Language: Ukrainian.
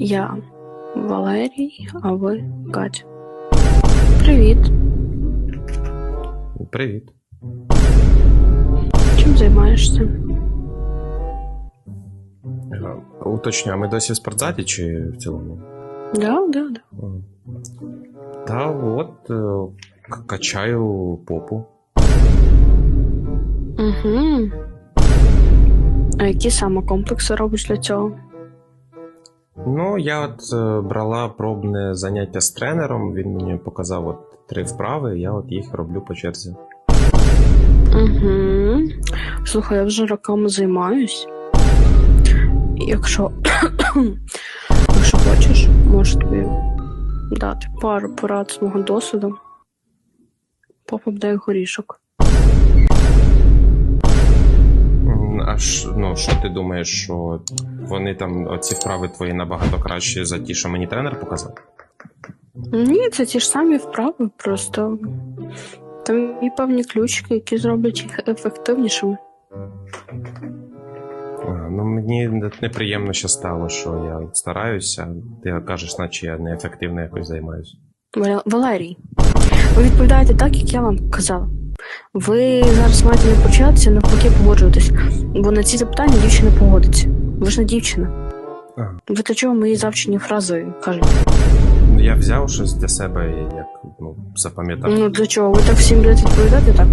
Я Валерій, а ви Катя. Привіт. Привіт. Чим займаєшся? Е, Уточню, а ми досі в спортзалі чи в цілому? Да, да, да. Та от е, качаю попу. Угу. А які саме комплекси робиш для цього? Ну, я от е, брала пробне заняття з тренером, він мені показав от три вправи, я от їх роблю по черзі. Угу. Слухай, я вже роками займаюсь. Якщо, якщо хочеш, можу тобі дати пару порад з мого досвіду. Попа буде як горішок. Ну, що ти думаєш, що вони там, оці вправи твої набагато кращі за ті, що мені тренер показав? Ні, це ті ж самі вправи, просто там є певні ключики, які зроблять їх ефективнішими. А, Ну, мені неприємно ще стало, що я стараюся, ти кажеш, наче я неефективно якось займаюся. Валерій, ви відповідаєте так, як я вам казала. Ви зараз маєте не початися, навпаки погоджуватись, бо на ці запитання дівчина погодиться. Ви ж не дівчина. Ага. Ви для чого мої завчені фрази кажете? Ну, Я взяв щось для себе, і як ну, запам'ятав. Ну для чого? Ви так всім будете відповідати так?